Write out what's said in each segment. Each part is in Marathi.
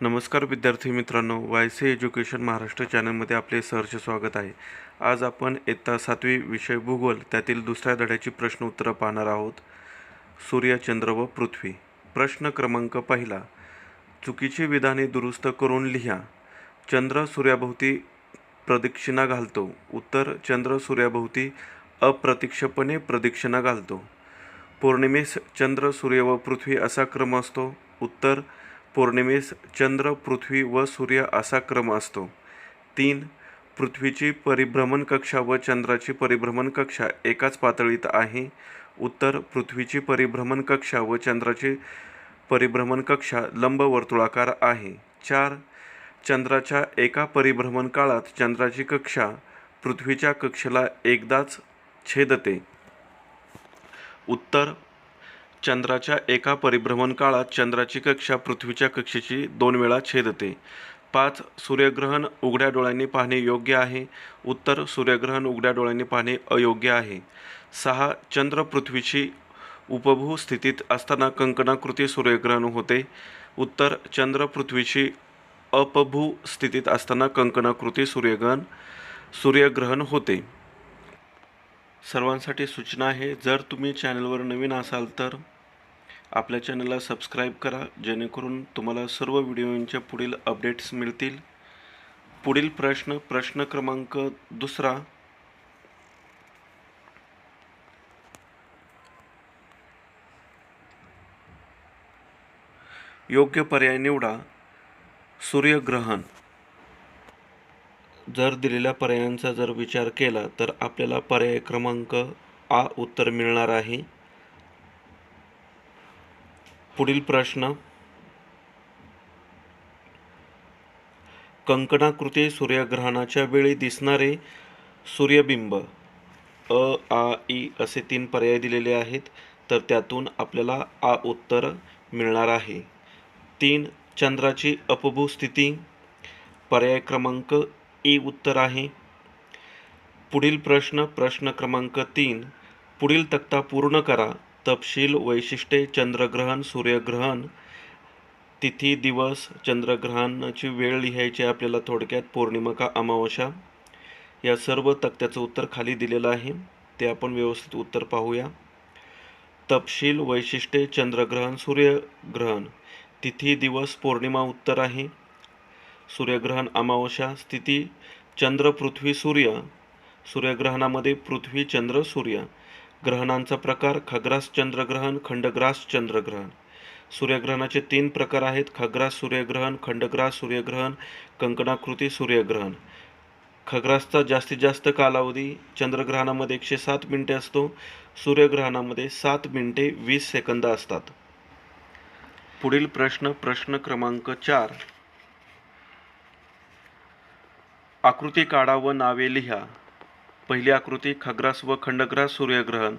नमस्कार विद्यार्थी मित्रांनो वाय सी एज्युकेशन महाराष्ट्र चॅनलमध्ये आपले सहर्ष स्वागत आहे. आज आपण इयत्ता सातवी विषय भूगोल त्यातील दुसऱ्या धड्याची प्रश्न उत्तरं पाहणार आहोत. सूर्य चंद्र व पृथ्वी. प्रश्न क्रमांक पहिला. चुकीची विधाने दुरुस्त करून लिहा. चंद्र सूर्याभोवती प्रदक्षिणा घालतो. उत्तर चंद्र सूर्याभोवती अप्रतिक्षपणे प्रदक्षिणा घालतो. पौर्णिमेस चंद्र सूर्य व पृथ्वी असा क्रम असतो. उत्तर पौर्णिमेस चंद्र पृथ्वी व सूर्य असा क्रम असतो. तीन पृथ्वीची परिभ्रमण कक्षा व चंद्राची परिभ्रमण कक्षा एकाच पातळीत आहे. उत्तर पृथ्वीची परिभ्रमण कक्षा व चंद्राची परिभ्रमण कक्षा लंबवर्तुळाकार आहे. चार चंद्राच्या एका परिभ्रमण काळात चंद्राची कक्षा पृथ्वीच्या कक्षेला एकदाच छेदते. उत्तर चंद्राच्या एका परिभ्रमण काळात चंद्राची कक्षा पृथ्वीच्या कक्षेची दोन वेळा छेदते पाच सूर्यग्रहण उघड्या डोळ्यांनी पाहणे योग्य आहे. उत्तर सूर्यग्रहण उघड्या डोळ्यांनी पाहणे अयोग्य आहे. सहा चंद्र पृथ्वीची उपभू स्थितीत असताना कंकणाकृती सूर्यग्रहण होते. उत्तर चंद्र पृथ्वीची अपभू स्थितीत असताना कंकणाकृती सूर्यग्रहण सूर्यग्रहण होते. सर्वांसाठी सूचना आहे जर तुम्ही चॅनलवर नवीन असाल तर आपल्या चॅनलला सबस्क्राईब करा जेणेकरून तुम्हाला सर्व व्हिडिओंच्या पुढील अपडेट्स मिळतील. पुढील प्रश्न प्रश्न क्रमांक दुसरा. योग्य पर्याय निवडा. सूर्यग्रहण. जर दिलेल्या पर्यायांचा जर विचार केला तर आपल्याला पर्याय क्रमांक आ उत्तर मिळणार आहे. पुढील प्रश्न. कंकणाकृती सूर्यग्रहणाच्या वेळी दिसणारे सूर्यबिंब अ आ ई असे तीन पर्याय दिलेले आहेत तर त्यातून आपल्याला आ उत्तर मिळणार आहे. तीन चंद्राची अपभू स्थिती पर्याय क्रमांक ई उत्तर आहे. पुढील प्रश्न प्रश्न क्रमांक तीन. पुढील तक्ता पूर्ण करा. तपशील वैशिष्ट्ये चंद्रग्रहण सूर्यग्रहण तिथी दिवस चंद्रग्रहणाची वेळ लिहायची आपल्याला थोडक्यात पौर्णिमा का अमावस्या. या सर्व तक्त्याचं उत्तर खाली दिलेलं आहे. ते आपण व्यवस्थित उत्तर पाहूया. तपशील वैशिष्ट्ये चंद्रग्रहण सूर्यग्रहण तिथी दिवस पौर्णिमा उत्तर आहे. सूर्यग्रहण अमावस्या स्थिती चंद्र पृथ्वी सूर्य. सूर्यग्रहणामध्ये पृथ्वी चंद्र सूर्य. ग्रहणांचा प्रकार खग्रास चंद्रग्रहण खंडग्रास चंद्रग्रहण. सूर्यग्रहणाचे तीन प्रकार आहेत खग्रास सूर्यग्रहण खंडग्रास सूर्यग्रहण कंकणाकृती सूर्यग्रहण. खग्रासचा जास्तीत जास्त कालावधी चंद्रग्रहणामध्ये एकशे सात मिनटे असतो सूर्यग्रहणामध्ये सात मिनटे वीस सेकंद असतात. पुढील प्रश्न प्रश्न क्रमांक चार. आकृती काढा व नावे लिहा. पहिली आकृती खग्रास व खंडग्रास सूर्यग्रहण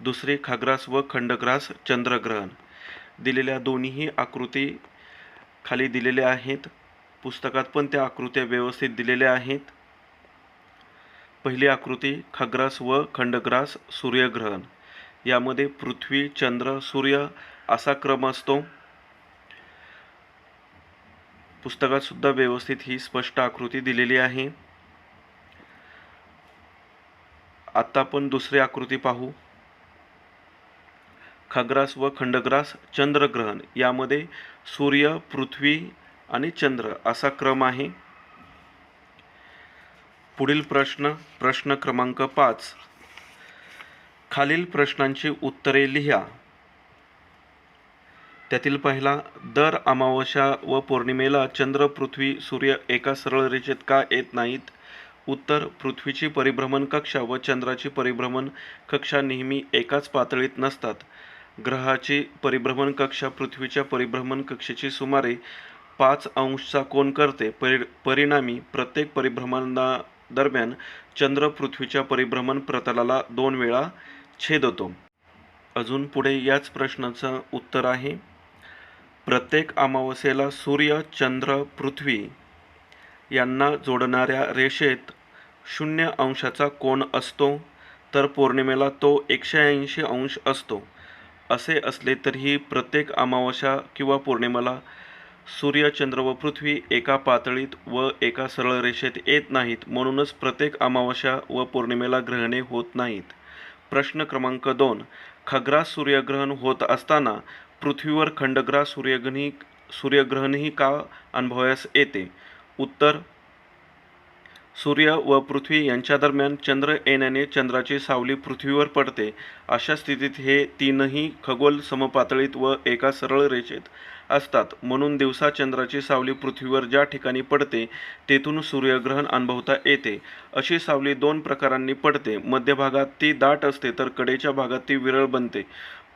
दुसरी खग्रास व खंडग्रास चंद्रग्रहण. दिलेल्या दोन्हीही आकृती खाली दिलेल्या आहेत. पुस्तकात पण त्या आकृत्या व्यवस्थित दिलेल्या आहेत. पहिली आकृती खग्रास व खंडग्रास सूर्यग्रहण. यामध्ये पृथ्वी चंद्र सूर्य असा क्रम असतो. पुस्तकातसुद्धा व्यवस्थित ही स्पष्ट आकृती दिलेली आहे. आत्ता आपण दुसरी आकृती पाहू. खग्रास व खंडग्रास चंद्रग्रहण यामध्ये सूर्य पृथ्वी आणि चंद्र असा क्रम आहे. पुढील प्रश्न प्रश्न क्रमांक पाच. खालील प्रश्नांची उत्तरे लिहा. त्यातील पहिला दर अमावस्या व पौर्णिमेला चंद्र पृथ्वी सूर्य एका सरळ रेषेत का येत नाहीत? उत्तर पृथ्वीची परिभ्रमण कक्षा व चंद्राची परिभ्रमण कक्षा नेहमी एकाच पातळीत नसतात. ग्रहाची परिभ्रमण कक्षा पृथ्वीच्या परिभ्रमण कक्षेची सुमारे पाच अंशचा कोण करते. परि परिणामी प्रत्येक परिभ्रमणा दरम्यान चंद्र पृथ्वीच्या परिभ्रमण प्रतलाला दोन वेळा छेदतो अजून पुढे याच प्रश्नाचं उत्तर आहे. प्रत्येक अमावस्येला सूर्य चंद्र पृथ्वी यांना जोडणाऱ्या रेषेत शून्य अंशाचा कोण असतो तर पौर्णिमेला तो एकशे ऐंशी अंश असतो. असे असले तरीही प्रत्येक अमावस्या किंवा पौर्णिमेला सूर्य चंद्र व पृथ्वी एका पातळीत व एका सरळ रेषेत येत नाहीत म्हणूनच प्रत्येक अमावस्या व पौर्णिमेला ग्रहणे होत नाहीत. प्रश्न क्रमांक दोन. खग्रास सूर्यग्रहण होत असताना पृथ्वीवर खंडग्रास सूर्यग्रहणी सूर्यग्रहणही का अनुभवास येते? उत्तर सूर्य व पृथ्वी यांच्या दरम्यान चंद्र येण्याने चंद्राची सावली पृथ्वीवर पडते. अशा स्थितीत हे तीनही खगोल समपातळीत व एका सरळ रेषेत असतात. म्हणून दिवसा चंद्राची सावली पृथ्वीवर ज्या ठिकाणी पडते तेथून सूर्यग्रहण अनुभवता येते. अशी सावली दोन प्रकारांनी पडते. मध्यभागात ती दाट असते तर कडेच्या भागात ती विरळ बनते.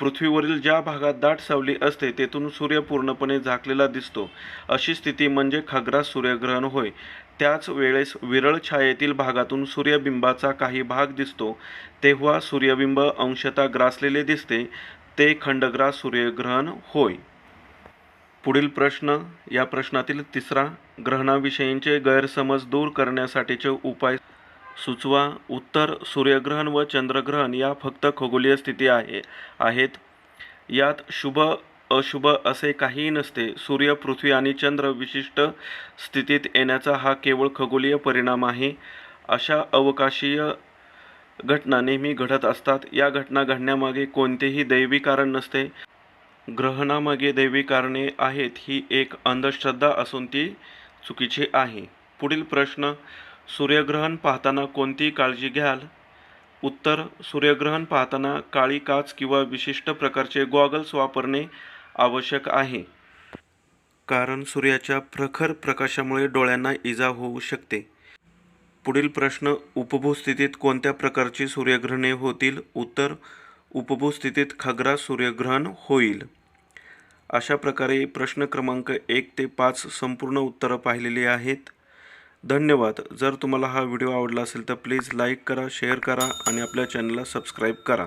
पृथ्वीवरील ज्या भागात दाट सावली असते तेथून सूर्य पूर्णपणे झाकलेला दिसतो. अशी स्थिती म्हणजे खग्रास सूर्यग्रहण होय. त्याच वेळेस विरळ छायेतील भागातून सूर्यबिंबाचा काही भाग दिसतो. तेव्हा सूर्यबिंब अंशतः ग्रासलेले दिसते. ते खंडग्रास सूर्यग्रहण होय. पुढील प्रश्न या प्रश्नातील तिसरा ग्रहणाविषयींचे गैरसमज दूर करण्यासाठीचे उपाय सुचवा उत्तर सूर्यग्रहण व चंद्रग्रहण या फक्त खगोलीय स्थिती आहे आहेत. यात शुभ अशुभ असे काहीही नसते. सूर्य पृथ्वी आणि चंद्र विशिष्ट स्थितीत येण्याचा हा केवळ खगोलीय परिणाम आहे. अशा अवकाशीय घटना नेहमी घडत असतात. या घटना घडण्यामागे कोणतेही दैवी कारण नसते. ग्रहणामागे दैवी कारणे आहेत. ही एक अंधश्रद्धा असून ती चुकीची आहे. पुढील प्रश्न सूर्यग्रहण पाहताना कोणती काळजी घ्याल. उत्तर सूर्यग्रहण पाहताना काळी काच किंवा विशिष्ट प्रकारचे गॉगल्स वापरणे आवश्यक आहे. कारण सूर्याच्या प्रखर प्रकाशामुळे डोळ्यांना इजा होऊ शकते. पुढील प्रश्न उपभूस्थितीत कोणत्या प्रकारची सूर्यग्रहणे होतील? उत्तर उपभूस्थितीत खगरा सूर्यग्रहण होईल. अशा प्रकारे प्रश्न क्रमांक एक ते पाच संपूर्ण उत्तरं पाहिलेली आहेत. धन्यवाद. जर तुम्हाला हा व्हिडिओ आवडला असेल तर प्लीज लाईक करा शेअर करा आणि आपल्या चॅनलला सबस्क्राईब करा.